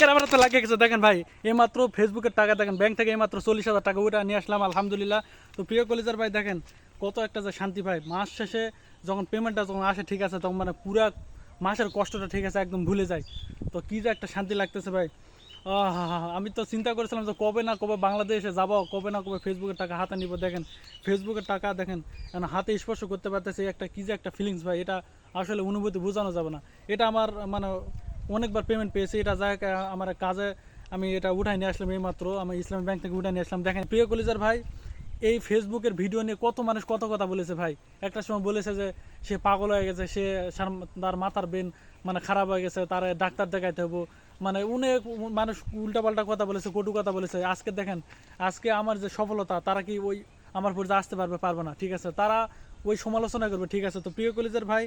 Camera তো লাগিয়ে গেছে। দেখেন ভাই, এইমাত্র ফেসবুকের টাকা, দেখেন ব্যাংক থেকে এইমাত্র চল্লিশ হাজার টাকা ওইটা নিয়ে আসলাম, আলহামদুলিল্লাহ। তো প্রিয় কলেজার ভাই, দেখেন, কত একটা যে শান্তি ভাই। মাস শেষে যখন পেমেন্টটা যখন আসে, ঠিক আছে, তখন মানে পুরা মাসের কষ্টটা ঠিক আছে, একদম ভুলে যায়। তো কী যে একটা শান্তি লাগতেছে ভাই। আমি তো চিন্তা করেছিলাম যে কবে না কবে বাংলাদেশে যাব, কবে না কবে ফেসবুকের টাকা হাতে নিব। দেখেন ফেসবুকের টাকা, দেখেন হাতে স্পর্শ করতে পারতেছে একটা, কী যে একটা ফিলিংস ভাই। এটা আসলে অনুভূতি বোঝানো যাবে না। এটা আমার মানে অনেকবার পেমেন্ট পেয়েছি। এটা যাই আমার কাজে আমি এটা উঠাই নিয়ে আসলাম এইমাত্র। আমি ইসলামী ব্যাংক থেকে উঠাই নিয়ে আসলাম। দেখেন, প্রিয় কলিজার ভাই, এই ফেসবুকের ভিডিও নিয়ে কত মানুষ কত কথা বলেছে ভাই। একটা সময় বলেছে যে, সে পাগল হয়ে গেছে, সে তার মাথার বেন মানে খারাপ হয়ে গেছে, তার ডাক্তার দেখাইতে হব। মানে অনেক মানুষ উল্টাপাল্টা কথা বলেছে, কটু কথা বলেছে। আজকে দেখেন, আজকে আমার যে সফলতা, তারা কি ওই আমার পর্যায়ে আসতে পারবে পারবে না, ঠিক আছে? তারা ওই সমালোচনা করবে, ঠিক আছে? তো প্রিয় কলেজের ভাই,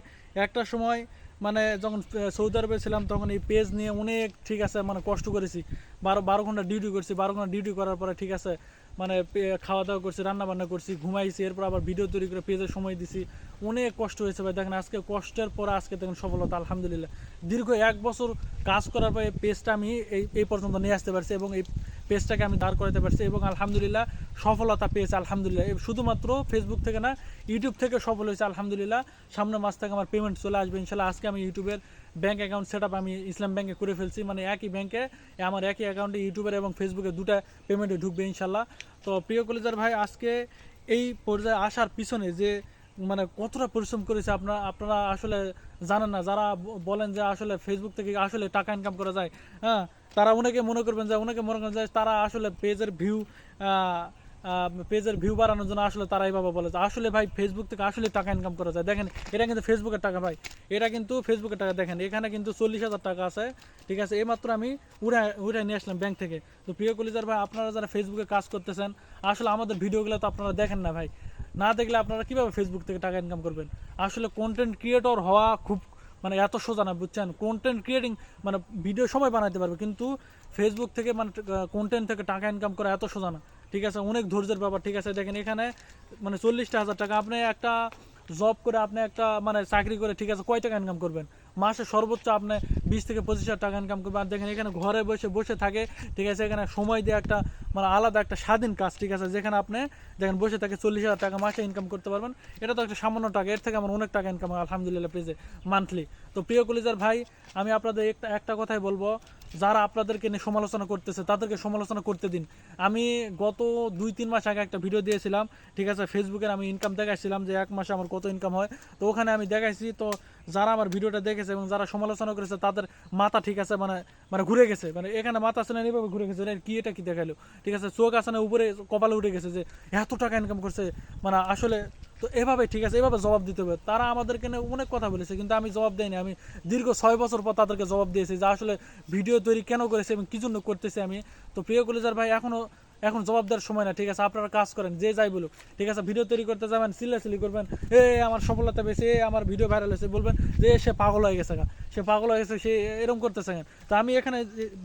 একটা সময় মানে যখন সৌদি আরবে ছিলাম, তখন এই পেজ নিয়ে অনেক, ঠিক আছে মানে কষ্ট করেছি। বারো বারো ঘণ্টা ডিউটি করছি, বারো ঘণ্টা ডিউটি করার পরে, ঠিক আছে মানে খাওয়া দাওয়া করছি রান্না বান্না করছি, ঘুমাইছি, এরপর আবার ভিডিও তৈরি করে পেজে সময় দিছি। অনেক কষ্ট হয়েছে ভাই, দেখেন, আজকে কষ্টের পর আজকে দেখেন সফলতা, আলহামদুলিল্লাহ। দীর্ঘ এক বছর কাজ করার পরে পেজটা আমি এই এই পর্যন্ত নিয়ে আসতে পারছি এবং এই পেজটাকে আমি দাঁড় করাতে পারছি এবং আলহামদুলিল্লাহ সফলতা পেয়েছে, আলহামদুলিল্লাহ। শুধুমাত্র ফেসবুক থেকে না ইউটিউব থেকে সফল হয়েছে, আলহামদুলিল্লাহ। সামনের মাস থেকে আমার পেমেন্ট চলে আসবে, ইনশাল্লাহ। আজকে আমি ইউটিউবের ব্যাংক অ্যাকাউন্ট সেট আমি ইসলাম ব্যাঙ্কে করে ফেলছি। মানে একই ব্যাংকে আমার একই অ্যাকাউন্টে ইউটিউবের এবং ফেসবুকে দুটা পেমেন্টে ঢুকবে, ইনশাল্লাহ। তো প্রিয় কলেজার ভাই, আজকে এই পর্যায়ে আসার পিছনে যে মানে কতটা পরিশ্রম করেছে আপনারা আপনারা আসলে জানেন না, যারা বলেন যে আসলে ফেসবুক থেকে আসলে টাকা ইনকাম করা যায় হ্যাঁ তারা অনেকে মনে করবেন যে, অনেকে মনে করেন যে তারা আসলে পেজের ভিউ পেজের ভিউ বাড়ানোর জন্য আসলে তারা এইভাবে বলে যে, আসলে ভাই ফেসবুক থেকে আসলে টাকা ইনকাম করা যায়। দেখেন, এটা কিন্তু ফেসবুকের টাকা ভাই, এটা কিন্তু ফেসবুকের টাকা। দেখেন, এখানে কিন্তু চল্লিশ হাজার টাকা আছে, ঠিক আছে, এইমাত্র আমি উড়ে উড়ে নিয়ে আসলাম ব্যাংক থেকে। তো প্রিয় কলিজার ভাই, আপনারা যারা ফেসবুকে কাজ করতেছেন, আসলে আমাদের ভিডিওগুলো তো আপনারা দেখেন না ভাই। না দেখলে আপনারা কীভাবে ফেসবুক থেকে টাকা ইনকাম করবেন? আসলে কন্টেন্ট ক্রিয়েটর হওয়া খুব মানে এত সোজা না, বুঝছেন? কন্টেন্ট ক্রিয়েটিং মানে ভিডিও সময় বানাতে পারবে, কিন্তু ফেসবুক থেকে মানে কন্টেন্ট থেকে টাকা ইনকাম করা এত সোজা না। ঠিক আছে? অনেক ধৈর্যের ব্যাপার, ঠিক আছে? দেখেন এখানে মানে চল্লিশটা হাজার টাকা, আপনি একটা জব করে, আপনি একটা মানে চাকরি করে, ঠিক আছে? কয় টাকা ইনকাম করবেন? মাসে সর্বোচ্চ আপনি বিশ থেকে পঁচিশ হাজার টাকা ইনকাম করবেন আর দেখেন এখানে ঘরে বসে বসে থাকে, ঠিক আছে? এখানে সময় দিয়ে একটা মানে আলাদা একটা স্বাধীন কাজ, ঠিক আছে? যেখানে আপনি দেখেন বসে থাকে চল্লিশ হাজার টাকা মাসে ইনকাম করতে পারবেন। এটা তো একটা সামান্য টাকা, এর থেকে আমার অনেক টাকা ইনকাম হয়, আলহামদুলিল্লাহ পেজে মান্থলি তো প্রিয় কলিজার ভাই, আমি আপনাদের একটা একটা কথাই বলব। যারা আপনাদেরকে নিয়ে সমালোচনা করতেছে, তাদেরকে সমালোচনা করতে দিন। আমি গত দুই, তিন মাস আগে একটা ভিডিও দিয়েছিলাম, ঠিক আছে? ফেসবুকের আমি ইনকাম দেখাইছিলাম যে এক মাসে আমার কত ইনকাম হয়। তো ওখানে আমি দেখাইছি। তো যারা আমার ভিডিওটা দেখেছে এবং যারা সমালোচনা করেছে, তাদের মাথা ঠিক আছে মানে মানে ঘুরে গেছে। মানে এখানে মাথা আছে না এইভাবে ঘুরে গেছে। কি এটা কি দেখাইলো? ঠিক আছে, চোখ আছে না, উপরে কপালে উঠে গেছে যে এত টাকা ইনকাম করছে। মানে আসলে তো এভাবে ঠিক আছে, এভাবে জবাব দিতে হবে। তারা আমাদেরকে অনেক কথা বলেছে, কিন্তু আমি জবাব দেয়নি আমি দীর্ঘ ছয় বছর পর তাদেরকে জবাব দিয়েছি যে আসলে ভিডিও তৈরি কেন করেছে এবং কী জন্য করতেছি আমি। তো প্রিয় কলেজার ভাই এখনও এখন জবাব দেওয়ার সময় না, ঠিক আছে? আপনারা কাজ করেন, যে যাই বলুক। ঠিক আছে? ভিডিও তৈরি করতে যাবেন সিল্লাসিলি করবেন। এ, আমার সফলতা পেয়েছে এ, আমার ভিডিও ভাইরাল হয়েছে বলবেন যে সে পাগল হয়ে গেছে সে পাগল হয়ে গেছে, সে এরকম করতেছে তো আমি এখানে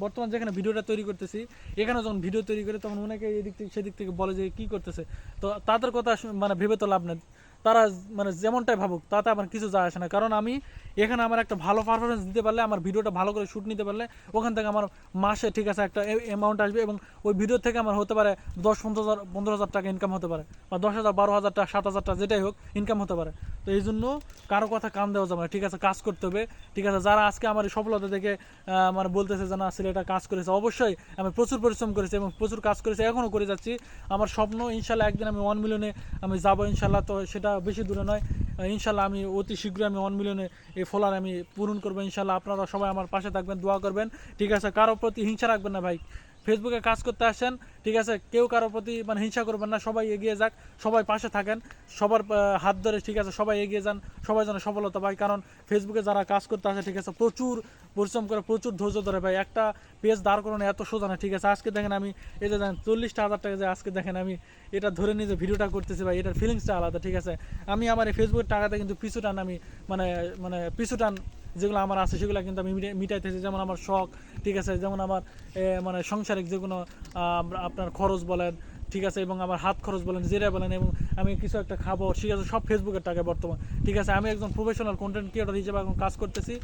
বর্তমান যেখানে ভিডিওটা তৈরি করতেছি, এখানে যখন ভিডিও তৈরি করে, তখন অনেকে এদিক থেকে, সেদিক থেকে বলে যে কি করতেছে। তো তাদের কথা মানে ভেবে তো লাভ নেই। তারা মানে যেমনটাই ভাবুক, তাতে আমার কিছু যায় আসে না। কারণ আমি এখানে আমার একটা ভালো পারফরমেন্স দিতে পারলে, আমার ভিডিওটা ভালো করে শ্যুট নিতে পারলে, ওখান থেকে আমার মাসে ঠিক আছে একটা অ্যামাউন্ট আসবে এবং ওই ভিডিও থেকে আমার হতে পারে দশ পনেরো হাজার পনেরো হাজার টাকা ইনকাম হতে পারে বা দশ হাজার, বারো হাজার টাকা, সাত হাজার টাকা, যেটাই হোক ইনকাম হতে পারে। তো এই জন্য কারও কথা কান দেওয়া যাবে না। ঠিক আছে কাজ করতে হবে। ঠিক আছে যারা আজকে আমার সফলতা দেখে আহ, মানে বলতেছে যে না ছেলেটা কাজ করেছে। অবশ্যই আমি প্রচুর পরিশ্রম করেছি এবং প্রচুর কাজ করেছি এখনও করে যাচ্ছি। আমার স্বপ্ন ইনশাল্লাহ একদিন আমি ওয়ান মিলিয়নে আমি যাব ইনশাল্লাহ। তো সেটা বেশি দূরে নয়। ইনশাল্লাহ আমি অতি শীঘ্রই আমি ওয়ান মিলিয়নে এই ফলার আমি পূরণ করব ইনশাল্লাহ। আপনারা সবাই আমার পাশে থাকবেন দোয়া করবেন। ঠিক আছে কারও প্রতি হিংসা রাখবেন না ভাই। ফেসবুকে কাজ করতে আসেন, ঠিক আছে? কেউ কারোর প্রতি মানে হিংসা করবেন না, সবাই এগিয়ে যাক, সবাই পাশে থাকেন, সবার হাত ধরে, ঠিক আছে? সবাই এগিয়ে যান, সবাই যেন সফলতা পায়, কারণ ফেসবুকে যারা কাজ করতে আসে, ঠিক আছে? প্রচুর পরিশ্রম করে প্রচুর ধৈর্য ধরে ভাই, একটা পেজ দাঁড় করানো এত সোজা না, ঠিক আছে? আজকে দেখেন আমি, এই যে দেখেন, চল্লিশটা হাজার টাকা যে আজকে দেখেন আমি এটা ধরে নিয়ে যে ভিডিওটা করতেছি ভাই, এটার ফিলিংসটা আলাদা, ঠিক আছে? আমি আমার এই ফেসবুকের টাকাতে কিন্তু পিছু টান আমি মানে মানে পিছু টান যেগুলো আমার আছে, সেগুলো কিন্তু আমি মিটাই- মিটাইতেছি। যেমন আমার শখ, ঠিক আছে? যেমন আমার মানে সংসারিক যে কোনো আপনার খরচ বলেন, ঠিক আছে? এবং আমার হাত খরচ বলেন, যেটা বলেন, এবং আমি কিছু একটা খাব, ঠিক আছে? সব ফেসবুকের টাকা বর্তমান, ঠিক আছে? আমি একজন প্রফেশনাল কন্টেন্ট ক্রিয়েটর হিসেবে এখন কাজ করতেছি।